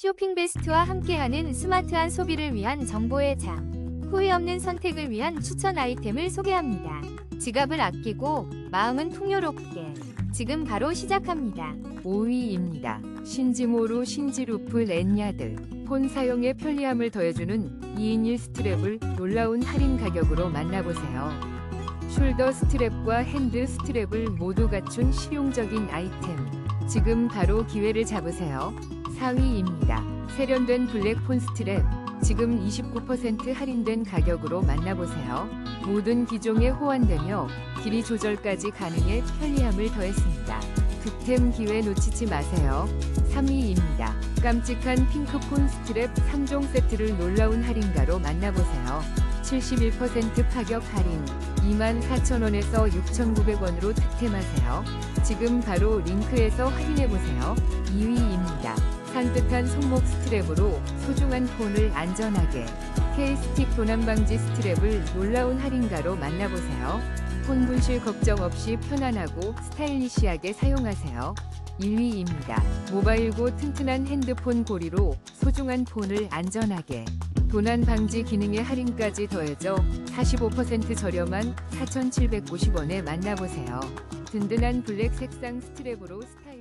쇼핑 베스트와 함께하는 스마트한 소비를 위한 정보의 장. 후회 없는 선택을 위한 추천 아이템을 소개합니다. 지갑을 아끼고 마음은 풍요롭게. 지금 바로 시작합니다. 5위입니다. 신지모로 신지루프 랜야드. 폰 사용의 편리함을 더해주는 2인 1 스트랩을 놀라운 할인 가격으로 만나보세요. 숄더 스트랩과 핸드 스트랩을 모두 갖춘 실용적인 아이템. 지금 바로 기회를 잡으세요. 4위입니다. 세련된 블랙 폰 스트랩. 지금 29% 할인된 가격으로 만나보세요. 모든 기종에 호환되며 길이 조절까지 가능해 편리함을 더했습니다. 득템 기회 놓치지 마세요. 3위입니다. 깜찍한 핑크폰 스트랩 3종 세트를 놀라운 할인가로 만나보세요. 71% 파격 할인 24,000원에서 6,900원으로 득템하세요. 지금 바로 링크에서 확인해보세요. 2위입니다. 산뜻한 손목 스트랩으로 소중한 폰을 안전하게 K스틱 도난 방지 스트랩을 놀라운 할인가로 만나보세요. 폰 분실 걱정 없이 편안하고 스타일리시하게 사용하세요. 1위입니다. 모바일고 튼튼한 핸드폰 고리로 소중한 폰을 안전하게 도난 방지 기능의 할인까지 더해져 45% 저렴한 4,790원에 만나보세요. 든든한 블랙 색상 스트랩으로 스타일